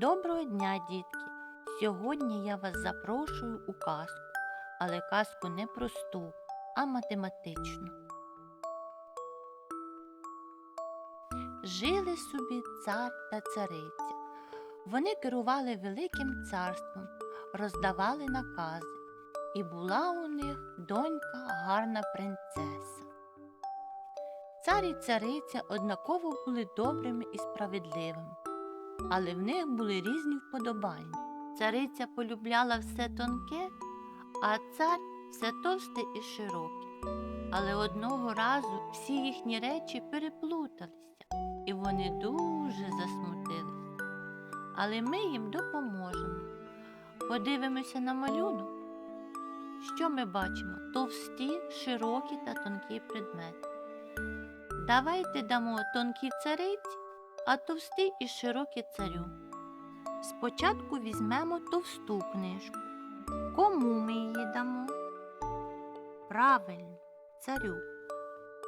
Доброго дня, дітки! Сьогодні я вас запрошую у казку, але казку не просту, а математичну. Жили собі цар та цариця. Вони керували великим царством, роздавали накази, і була у них донька гарна принцеса. Цар і цариця однаково були добрими і справедливими але в них були різні вподобання. Цариця полюбляла все тонке, а цар все товсте і широке. Але одного разу всі їхні речі переплуталися, і вони дуже засмутилися. Але ми їм допоможемо. Подивимося на малюнок. Що ми бачимо? Товсті, широкі та тонкі предмети. Давайте дамо тонкі цариці, а товстий і широкий царю. Спочатку візьмемо товсту книжку. Кому ми її дамо? Правильно, царю.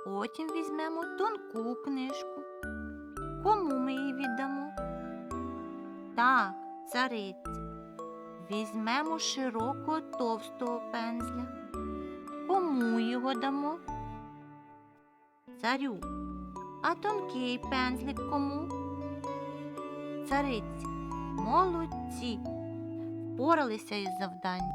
Потім візьмемо тонку книжку. Кому ми її віддамо? Так, цариці. Візьмемо широкого товстого пензля. Кому його дамо? Царю. А тонкий пензлик кому? Цариці. Молодці. Впоралися із завданням.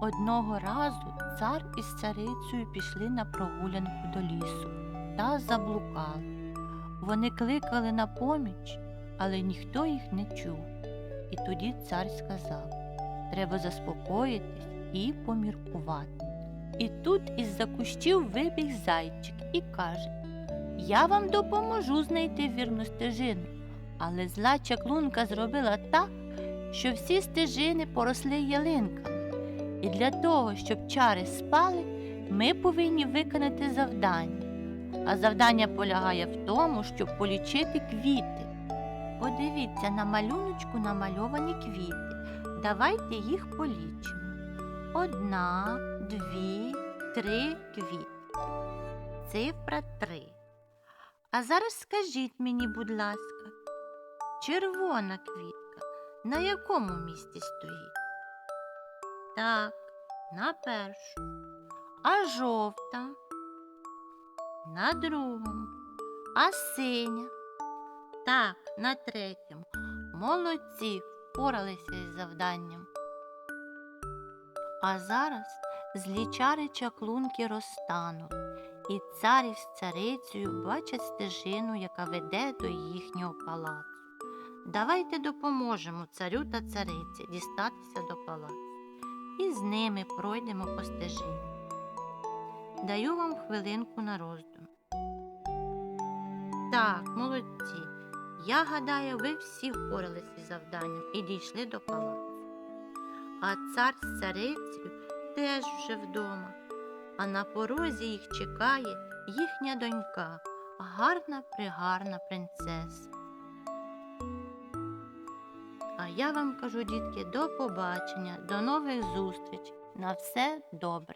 Одного разу цар із царицею пішли на прогулянку до лісу та заблукали. Вони кликали на поміч, але ніхто їх не чув. І тоді цар сказав треба заспокоїтись і поміркувати. І тут із-за кущів вибіг зайчик і каже я вам допоможу знайти вірну стежину, але зла чаклунка зробила так, що всі стежини поросли ялинками. І для того, щоб чари спали, ми повинні виконати завдання. А завдання полягає в тому, щоб полічити квіти. Подивіться на малюночку намальовані квіти. Давайте їх полічимо. Одна, дві, три квіти. Цифра три. А зараз скажіть мені, будь ласка, червона квітка на якому місці стоїть? Так, на першому. А жовта? На другому. А синя? Так, на третьому. Молодці впоралися із завданням. А зараз злі чари чаклунки розтанули і цар із царицею бачать стежину, яка веде до їхнього палацу. Давайте допоможемо царю та цариці дістатися до палацу. І з ними пройдемо по стежині. Даю вам хвилинку на роздум. Так, молодці. Я гадаю, ви всі впоралися із завданням і дійшли до палацу. А цар з царицею теж вже вдома а на порозі їх чекає їхня донька, гарна пригарна принцеса. А я вам кажу, дітки, до побачення, до нових зустрічей. На все добре.